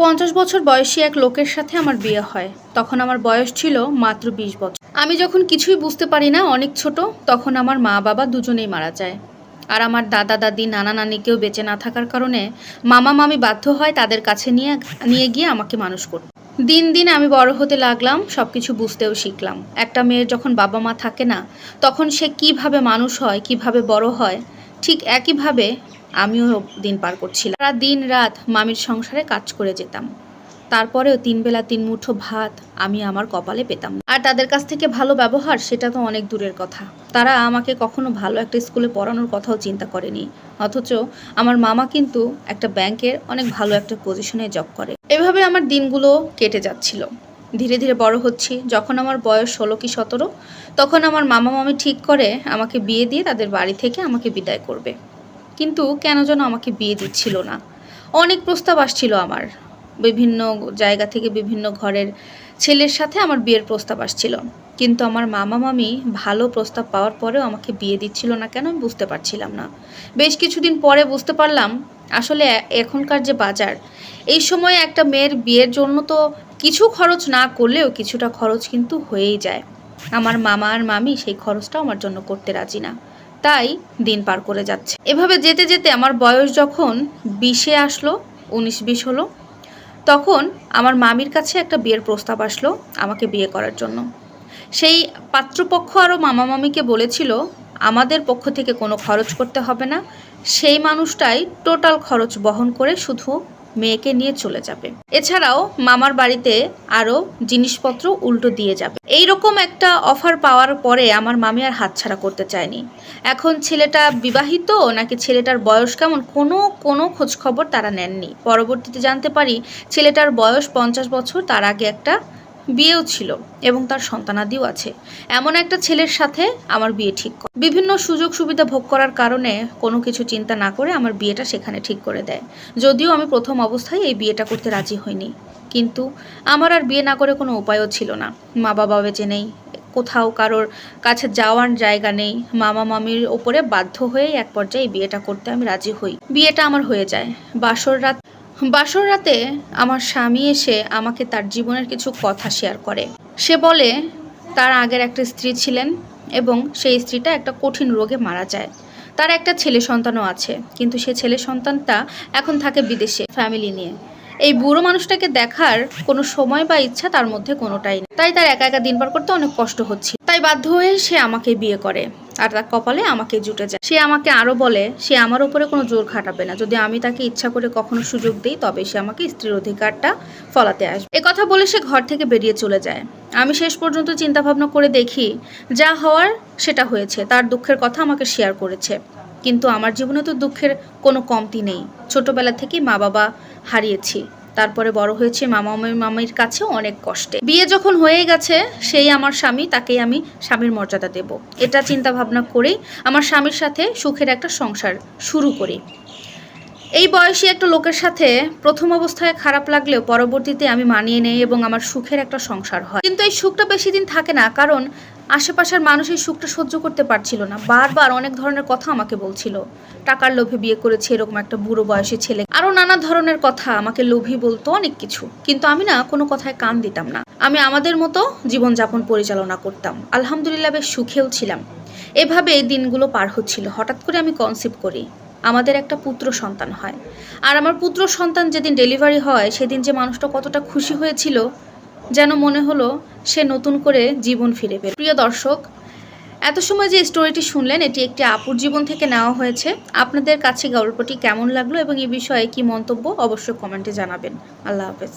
পঞ্চাশ বছর বয়সী এক লোকের সাথে আমার বিয়ে হয়। তখন আমার বয়স ছিল মাত্র বিশ বছর। আমি যখন কিছুই বুঝতে পারি না, অনেক ছোট, তখন আমার মা বাবা দুজনেই মারা যায়। আর আমার দাদা, দাদি, নানা নানিকেও বেঁচে না থাকার কারণে মামা, মামি বাধ্য হয় তাদের কাছে নিয়ে নিয়ে গিয়ে আমাকে মানুষ করতে। দিন দিন আমি বড় হতে লাগলাম সব কিছু বুঝতেও শিখলাম। একটা মেয়ের যখন বাবা মা থাকে না, তখন সে কীভাবে মানুষ হয়, কীভাবে বড় হয়, ঠিক একইভাবে আমিও দিন পার করছিলাম। সারা দিন রাত মামির সংসারে কাজ করে যেতাম। তারপরেও তিন বেলা তিন মুঠো ভাত আমি আমার কপালে পেতাম। আর তাদের কাছ থেকে ভালো ব্যবহার, সেটা তো অনেক দূরের কথা। তারা আমাকে কখনো ভালো একটা স্কুলে পড়ানোর কথাও চিন্তা করেনি। অথচ আমার মামা কিন্তু একটা ব্যাংকের অনেক ভালো একটা পজিশনে জব করে। এভাবে আমার দিনগুলো কেটে যাচ্ছিল। ধীরে ধীরে বড় হচ্ছি। যখন আমার বয়স ষোলো কি সতেরো, তখন আমার মামা মামি ঠিক করে আমাকে বিয়ে দিয়ে তাদের বাড়ি থেকে আমাকে বিদায় করবে। কিন্তু কেন যেন আমাকে বিয়ে দিচ্ছিল না। অনেক প্রস্তাব আসছিল আমার। বিভিন্ন জায়গা থেকে বিভিন্ন ঘরের ছেলের সাথে আমার বিয়ের প্রস্তাব আসছিল। কিন্তু আমার মামা মামি ভালো প্রস্তাব পাওয়ার পরেও আমাকে বিয়ে দিচ্ছিল না কেন আমি বুঝতে পারছিলাম না। বেশ কিছুদিন পরে বুঝতে পারলাম, আসলে এখনকার যে বাজার, এই সময় একটা মেয়ের বিয়ের জন্য তো কিছু খরচ না করলেও কিছুটা খরচ কিন্তু হয়েই যায়। আমার মামা আর মামি সেই খরচটাও আমার জন্য করতে রাজি না। তাই দিন পার করে যাচ্ছে। এভাবে যেতে যেতে আমার বয়স যখন বিশে আসলো, উনিশ বিশ হলো, তখন আমার মামির কাছে একটা বিয়ের প্রস্তাব আসলো আমাকে বিয়ে করার জন্য। সেই পাত্রপক্ষ আরও মামা মামিকে বলেছিল, আমাদের পক্ষ থেকে কোনো খরচ করতে হবে না। সেই মানুষটাই টোটাল খরচ বহন করে শুধু মেয়েকে নিয়ে চলে যাবে। এছাড়াও মামার বাড়িতে আরও জিনিসপত্র উল্টো দিয়ে যাবে। এই রকম একটা অফার পাওয়ার পরে আমার মামি আর হাতছাড়া করতে চায়নি। এখন ছেলেটা বিবাহিত নাকি ছেলেটার বয়স কেমন কোনো কোনো খোঁজখবর তারা নেননি। পরবর্তীতে জানতে পারি ছেলেটার বয়স পঞ্চাশ বছর, তার আগে একটা বিয়েও ছিল এবং তার সন্তানাদিও আছে। এমন একটা ছেলের সাথে আমার বিয়ে ঠিক বিভিন্ন সুযোগ সুবিধা ভোগ করার কারণে কোনো কিছু চিন্তা না করে আমার বিয়েটা সেখানে ঠিক করে দেয়। যদিও আমি প্রথম অবস্থায় এই বিয়েটা করতে রাজি হইনি। কিন্তু আমার আর বিয়ে না করে কোনো উপায়ও ছিল না। মা বাবা বেঁচে নেই, কোথাও কারোর কাছে যাওয়ার জায়গা নেই। মামা মামির ওপরে বাধ্য হয়ে এক পর্যায়ে বিয়েটা করতে আমি রাজি হই। বিয়েটা আমার হয়ে যায়। বাসর রাত বাসর রাতে আমার স্বামী এসে আমাকে তার জীবনের কিছু কথা শেয়ার করে। সে বলে, তার আগের একটা স্ত্রী ছিলেন এবং সেই স্ত্রীটা একটা কঠিন রোগে মারা যায়। তার একটা ছেলে সন্তানও আছে, কিন্তু সে ছেলে সন্তানটা এখন থাকে বিদেশে ফ্যামিলি নিয়ে। এই বুড়ো মানুষটাকে দেখার কোনো সময় বা ইচ্ছা তার মধ্যে কোনোটাই নেই। তাই তার একা একা দিন পার করতে অনেক কষ্ট হচ্ছে। তাই বাধ্য হয়ে সে আমাকে বিয়ে করে। আর তার কপালে আমাকে জুটে যায়। সে আমাকে আরও বলে, সে আমার উপরে কোনো জোর খাটাবে না। যদি আমি তাকে ইচ্ছা করে কখনো সুযোগ দিই, তবে সে আমাকে স্ত্রীর অধিকারটা ফলাতে আসবে। এ কথা বলে সে ঘর থেকে বেরিয়ে চলে যায়। আমি শেষ পর্যন্ত চিন্তা ভাবনা করে দেখি, যা হওয়ার সেটা হয়েছে। তার দুঃখের কথা আমাকে শেয়ার করেছে। কিন্তু আমার জীবনে তো দুঃখের কোনো কমতি নেই। ছোটবেলা থেকেই মা বাবা হারিয়েছি। তারপরে বড় হয়েছে মামা মামি- মামির কাছে অনেক কষ্টে। বিয়ে যখন হয়ে গেছে, সেই আমার স্বামী, তাকেই আমি স্বামীর মর্যাদা দেব। এটা চিন্তা ভাবনা করেই আমার স্বামীর সাথে সুখের একটা সংসার শুরু করি। এই বয়সী একটা লোকের সাথে প্রথম অবস্থায় খারাপ লাগলেও পরবর্তীতে আমি মানিয়ে নেই এবং আমার সুখের একটা সংসার হয়। কিন্তু এই সুখটা বেশি দিন থাকে না, কারণ আশেপাশের মানুষ এই সুখটা সহ্য করতে পারছিল না। বারবার অনেক ধরনের কথা আমাকে বলছিল। টাকার লোভে বিয়ে করেছে এরকম একটা বুড়ো বয়সী ছেলে। আরও নানা ধরনের কথা আমাকে লোভী বলতো অনেক কিছু। কিন্তু আমি না কোনো কথায় কান দিতাম না। আমি আমাদের মতো জীবনযাপন পরিচালনা করতাম। আলহামদুলিল্লাহ বেশ সুখেও ছিলাম। এভাবে এই দিনগুলো পার হচ্ছিল। হঠাৎ করে আমি কনসিভ করি। আমাদের একটা পুত্র সন্তান হয়। আর আমার পুত্র সন্তান যেদিন ডেলিভারি হয়, সেদিন যে মানুষটা কতটা খুশি হয়েছিল যেন মনে হলো সে নতুন করে জীবন ফিরে পেল। প্রিয় দর্শক, এত সময় যে স্টোরিটি শুনলেন, এটি একটি আপুর জীবন থেকে নেওয়া হয়েছে। আপনাদের কাছে গল্পটি কেমন লাগল এবং এ বিষয়ে কি মন্তব্য অবশ্যই কমেন্টে জানাবেন। আল্লাহ হাফেজ।